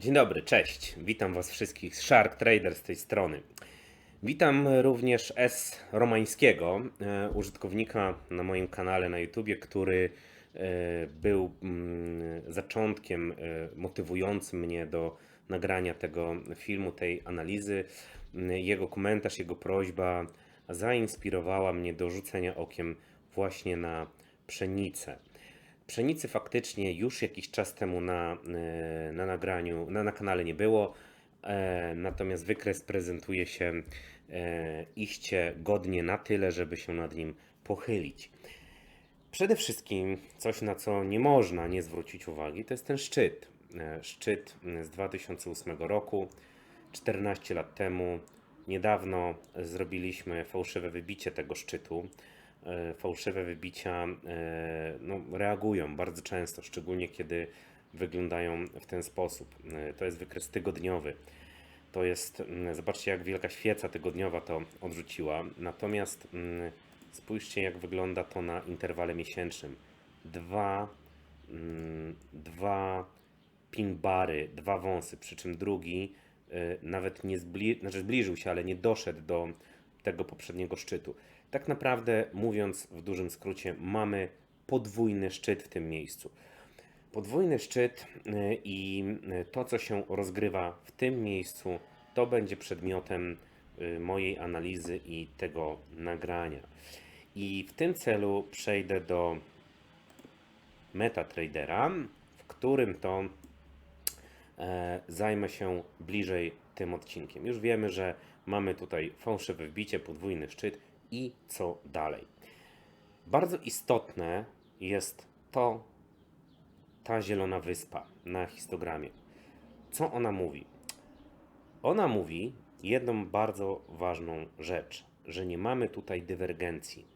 Dzień dobry, cześć. Witam Was wszystkich z Shark Trader z tej strony. Witam również S. Romańskiego, e, użytkownika na moim kanale na YouTubie, który e, był mm, zaczątkiem e, motywującym mnie do nagrania tego filmu, tej analizy. Jego komentarz, jego prośba zainspirowała mnie do rzucenia okiem właśnie na pszenicę. Pszenicy faktycznie już jakiś czas temu na, e, na nagraniu, na, na kanale nie było, e, natomiast wykres prezentuje się e, iście godnie na tyle, żeby się nad nim pochylić. Przede wszystkim coś, na co nie można nie zwrócić uwagi, to jest ten szczyt. Szczyt z 2008 roku, 14 lat temu. Niedawno zrobiliśmy fałszywe wybicie tego szczytu. E, Fałszywe wybicia e, no, reagują bardzo często, szczególnie kiedy wyglądają w ten sposób. E, To jest wykres tygodniowy. To jest, zobaczcie jak wielka świeca tygodniowa to odrzuciła. Natomiast spójrzcie jak wygląda to na interwale miesięcznym. Dwa, dwa pin bary, dwa wąsy, przy czym drugi nawet nie zbli- znaczy zbliżył się, ale nie doszedł do tego poprzedniego szczytu. Tak naprawdę, mówiąc w dużym skrócie, mamy podwójny szczyt w tym miejscu. Podwójny szczyt y, i to, co się rozgrywa w tym miejscu, to będzie przedmiotem y, mojej analizy i tego nagrania. I w tym celu przejdę do MetaTradera, w którym to e, zajmę się bliżej tym odcinkiem. Już wiemy, że mamy tutaj fałszywe wbicie, podwójny szczyt i co dalej. Bardzo istotne jest to, ta zielona wyspa na histogramie. Co ona mówi? Ona mówi jedną bardzo ważną rzecz, że nie mamy tutaj dywergencji.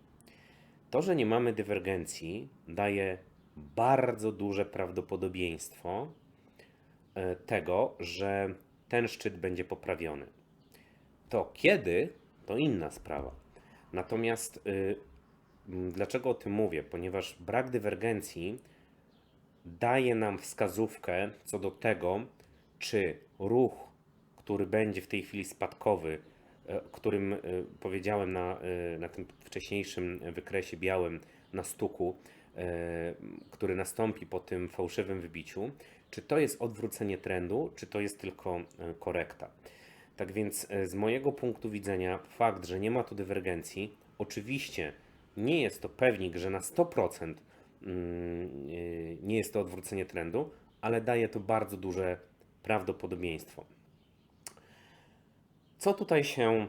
To, że nie mamy dywergencji, daje bardzo duże prawdopodobieństwo e, tego, że ten szczyt będzie poprawiony. To kiedy, to inna sprawa. Natomiast y, dlaczego o tym mówię? Ponieważ brak dywergencji daje nam wskazówkę co do tego, czy ruch, który będzie w tej chwili spadkowy, e, którym e, powiedziałem na, e, na tym wcześniejszym wykresie białym na stuku, który nastąpi po tym fałszywym wybiciu, czy to jest odwrócenie trendu, czy to jest tylko korekta. Tak więc e, z mojego punktu widzenia fakt, że nie ma tu dywergencji, oczywiście nie jest to pewnik, że na 100% mm, e, nie jest to odwrócenie trendu, ale daje to bardzo duże prawdopodobieństwo. Co tutaj się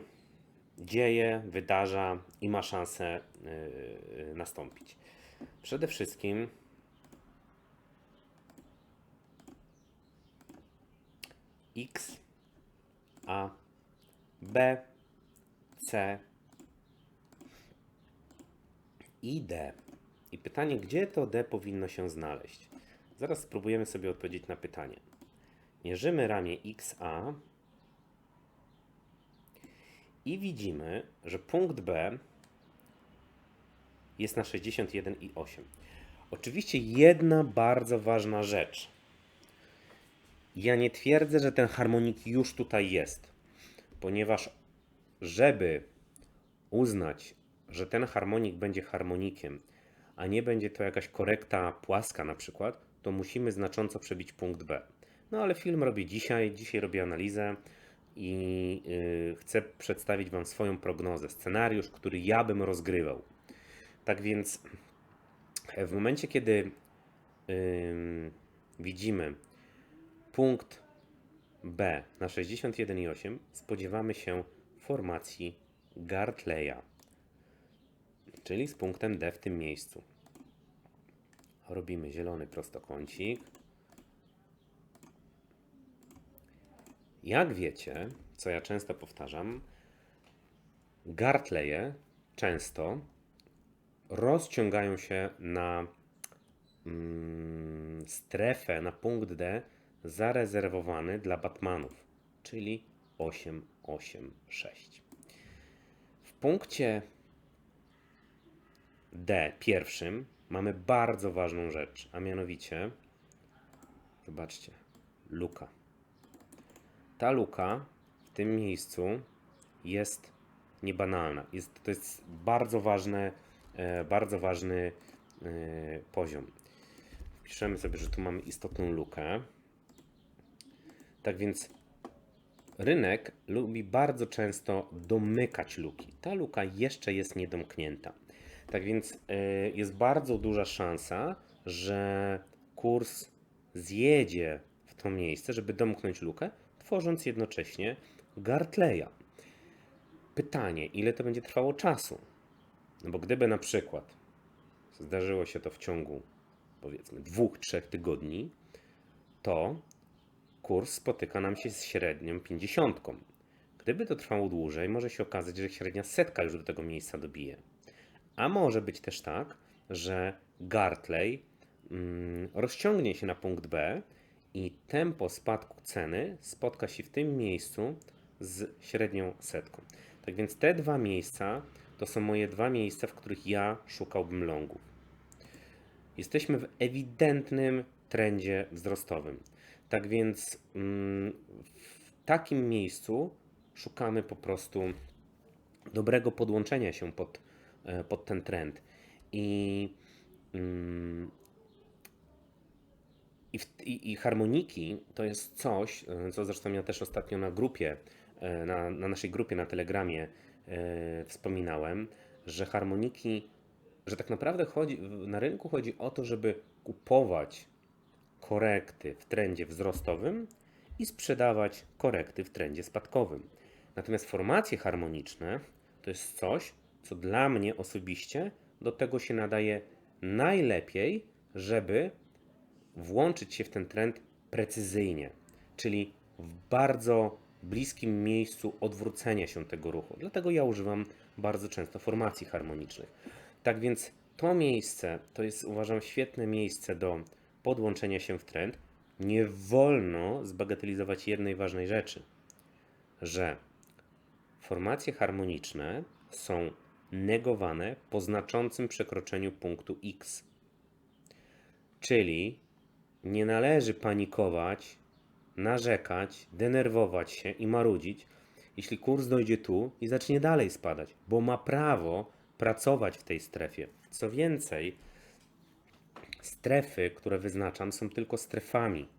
dzieje, wydarza i ma szansę yy, nastąpić? Przede wszystkim X, B, C i D. I pytanie, gdzie to D powinno się znaleźć? Zaraz spróbujemy sobie odpowiedzieć na pytanie. Mierzymy ramię XA i widzimy, że punkt B jest na 61,8. Oczywiście jedna bardzo ważna rzecz. Ja nie twierdzę, że ten harmonik już tutaj jest, ponieważ żeby uznać, że ten harmonik będzie harmonikiem, a nie będzie to jakaś korekta płaska na przykład, to musimy znacząco przebić punkt B. No ale film robię dzisiaj, dzisiaj robię analizę i yy, chcę przedstawić Wam swoją prognozę, scenariusz, który ja bym rozgrywał. Tak więc w momencie, kiedy ym, widzimy punkt B na 61,8, spodziewamy się formacji Gartleya, czyli z punktem D w tym miejscu. Robimy zielony prostokącik. Jak wiecie, co ja często powtarzam, Gartleye często rozciągają się na mm, strefę, na punkt D zarezerwowany dla Batmanów, czyli 886. W punkcie D pierwszym mamy bardzo ważną rzecz, a mianowicie, zobaczcie, luka. ta luka w tym miejscu jest niebanalna. Jest, to jest bardzo ważne, e, bardzo ważny e, poziom. Wpiszemy sobie, że tu mamy istotną lukę. Tak więc rynek lubi bardzo często domykać luki. Ta luka jeszcze jest niedomknięta. Tak więc y, jest bardzo duża szansa, że kurs zjedzie w to miejsce, żeby domknąć lukę, tworząc jednocześnie Gartleya. Pytanie, ile to będzie trwało czasu? No bo gdyby na przykład zdarzyło się to w ciągu powiedzmy dwóch, trzech tygodni, to kurs spotyka nam się z średnią 50. Gdyby to trwało dłużej, może się okazać, że średnia setka już do tego miejsca dobije. A może być też tak, że Gartley mm, rozciągnie się na punkt B i tempo spadku ceny spotka się w tym miejscu z średnią setką. Tak więc te dwa miejsca to są moje dwa miejsca, w których ja szukałbym longów. Jesteśmy w ewidentnym trendzie wzrostowym. Tak więc mm, w takim miejscu szukamy po prostu dobrego podłączenia się pod, e, pod ten trend. I, mm, i, i, harmoniki to jest coś, e, co zresztą ja też ostatnio na grupie, e, na, na naszej grupie na Telegramie wspominałem, że harmoniki, że tak naprawdę chodzi, na rynku chodzi o to, żeby kupować korekty w trendzie wzrostowym i sprzedawać korekty w trendzie spadkowym. Natomiast formacje harmoniczne to jest coś, co dla mnie osobiście do tego się nadaje najlepiej, żeby włączyć się w ten trend precyzyjnie, czyli w bardzo bliskim miejscu odwrócenia się tego ruchu. Dlatego ja używam bardzo często formacji harmonicznych. Tak więc to miejsce to jest uważam świetne miejsce do podłączenia się w trend. Nie wolno zbagatelizować jednej ważnej rzeczy, że formacje harmoniczne są negowane po znaczącym przekroczeniu punktu X. Czyli nie należy panikować, narzekać, denerwować się i marudzić, jeśli kurs dojdzie tu i zacznie dalej spadać, bo ma prawo pracować w tej strefie. Co więcej, strefy, które wyznaczam, są tylko strefami,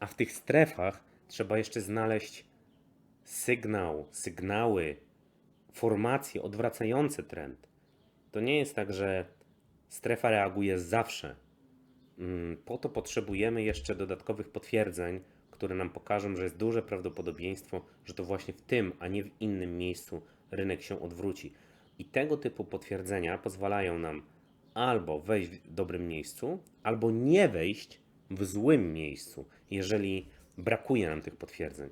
a w tych strefach trzeba jeszcze znaleźć sygnał, sygnały, formacje odwracające trend. To nie jest tak, że strefa reaguje zawsze. Mm, Po to potrzebujemy jeszcze dodatkowych potwierdzeń, które nam pokażą, że jest duże prawdopodobieństwo, że to właśnie w tym, a nie w innym miejscu rynek się odwróci. I tego typu potwierdzenia pozwalają nam albo wejść w dobrym miejscu, albo nie wejść w złym miejscu, jeżeli brakuje nam tych potwierdzeń.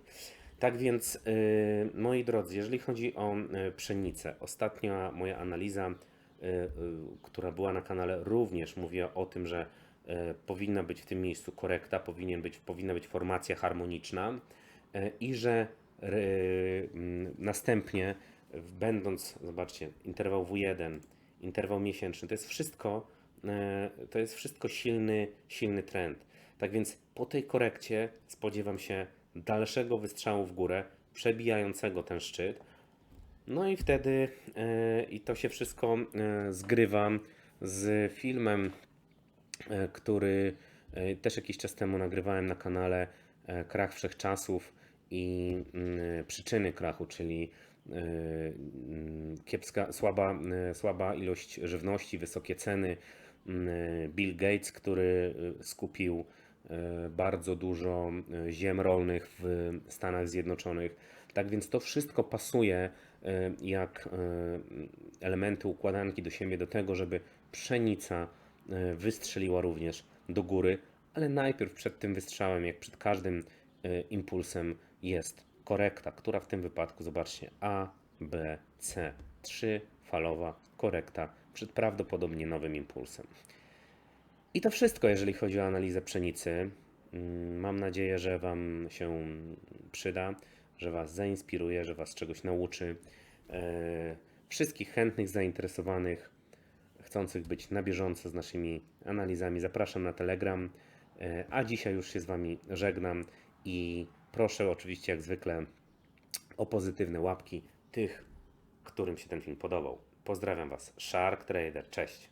Tak więc, yy, moi drodzy, jeżeli chodzi o yy, pszenicę, ostatnia moja analiza, yy, yy, która była na kanale, również mówiła o tym, że yy, powinna być w tym miejscu korekta, powinien być, powinna być formacja harmoniczna i że następnie, będąc, zobaczcie, interwał W1, interwał miesięczny, to jest wszystko, e, to jest wszystko silny, silny trend. Tak więc po tej korekcie spodziewam się dalszego wystrzału w górę, przebijającego ten szczyt. No i wtedy e, i to się wszystko e, zgrywa z filmem, który też jakiś czas temu nagrywałem na kanale Krach Wszechczasów i mm, przyczyny krachu, czyli kiepska, słaba, e, słaba ilość żywności, wysokie ceny. Mm, Bill Gates, który skupił bardzo dużo ziem rolnych w Stanach Zjednoczonych. Tak więc to wszystko pasuje jak elementy układanki do siebie do tego, żeby pszenica wystrzeliła również do góry, ale najpierw przed tym wystrzałem, jak przed każdym impulsem jest korekta, która w tym wypadku, zobaczcie, A, B, C. Trzyfalowa korekta przed prawdopodobnie nowym impulsem. I to wszystko, jeżeli chodzi o analizę pszenicy. Mm, Mam nadzieję, że Wam się przyda, że Was zainspiruje, że Was czegoś nauczy. E, Wszystkich chętnych, zainteresowanych, chcących być na bieżąco z naszymi analizami, zapraszam na Telegram. E, A dzisiaj już się z Wami żegnam i Proszę oczywiście jak zwykle o pozytywne łapki tych, którym się ten film podobał. Pozdrawiam Was, Shark Trader, cześć.